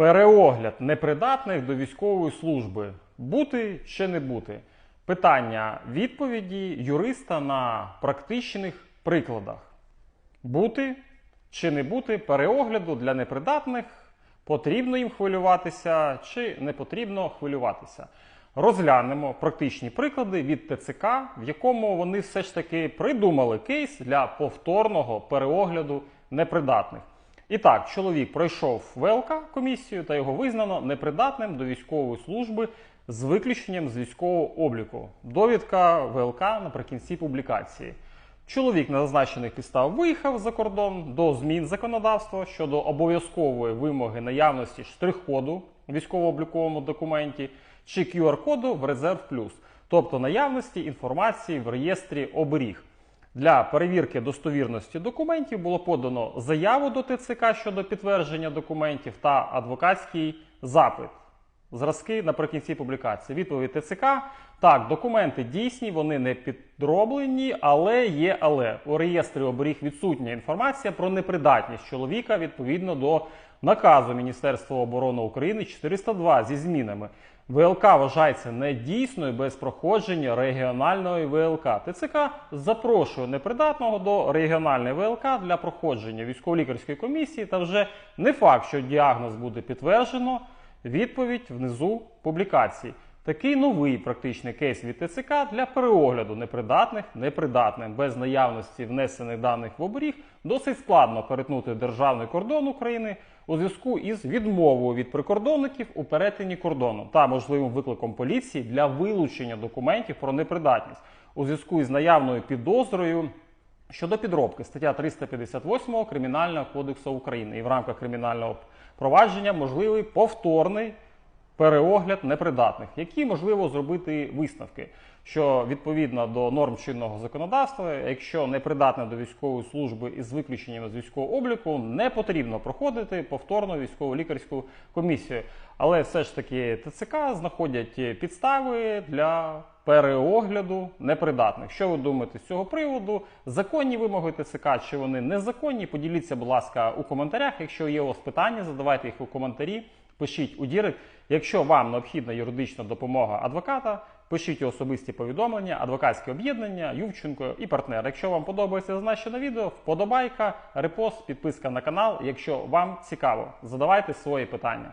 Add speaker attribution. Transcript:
Speaker 1: Переогляд непридатних до військової служби. Бути чи не бути? Питання відповіді юриста на практичних прикладах. Бути чи не бути переогляду для непридатних, потрібно їм хвилюватися чи не потрібно хвилюватися. Розглянемо практичні приклади від ТЦК, в якому вони все ж таки придумали кейс для повторного переогляду непридатних. І так, чоловік пройшов ВЛК комісію та його визнано непридатним до військової служби з виключенням з військового обліку. Довідка ВЛК наприкінці публікації. Чоловік на зазначених підстав виїхав за кордон до змін законодавства щодо обов'язкової вимоги наявності штрих-коду в військово-обліковому документі чи QR-коду в резерв плюс, тобто наявності інформації в реєстрі оберіг. Для перевірки достовірності документів було подано заяву до ТЦК щодо підтвердження документів та адвокатський запит. Зразки наприкінці публікації. Відповідь ТЦК. Так, документи дійсні, вони не підроблені, але є але. У реєстрі оберіг відсутня інформація про непридатність чоловіка відповідно до наказу Міністерства оборони України 402 зі змінами. ВЛК вважається недійсною без проходження регіональної ВЛК. ТЦК запрошує непридатного до регіональної ВЛК для проходження військово-лікарської комісії. Та вже не факт, що діагноз буде підтверджено. Відповідь внизу публікації. Такий новий практичний кейс від ТЦК для переогляду непридатних непридатним без наявності внесених даних в оберіг досить складно перетнути державний кордон України у зв'язку із відмовою від прикордонників у перетині кордону та можливим викликом поліції для вилучення документів про непридатність у зв'язку із наявною підозрою. Щодо підробки, стаття 358 Кримінального кодексу України. І в рамках кримінального провадження можливий повторний переогляд непридатних, які можливо зробити висновки, що відповідно до норм чинного законодавства, якщо непридатне до військової служби із виключенням з військового обліку, не потрібно проходити повторну військово-лікарську комісію. Але все ж таки ТЦК знаходять підстави для переогляду непридатних. Що ви думаєте з цього приводу? Законні вимоги ТЦК чи вони незаконні? Поділіться, будь ласка, у коментарях. Якщо є у вас питання, задавайте їх у коментарі. Пишіть у Дірик. Якщо вам необхідна юридична допомога адвоката, пишіть особисті повідомлення, адвокатське об'єднання, Ювченко і партнер. Якщо вам подобається зазначене відео, вподобайка, репост, підписка на канал. Якщо вам цікаво, задавайте свої питання.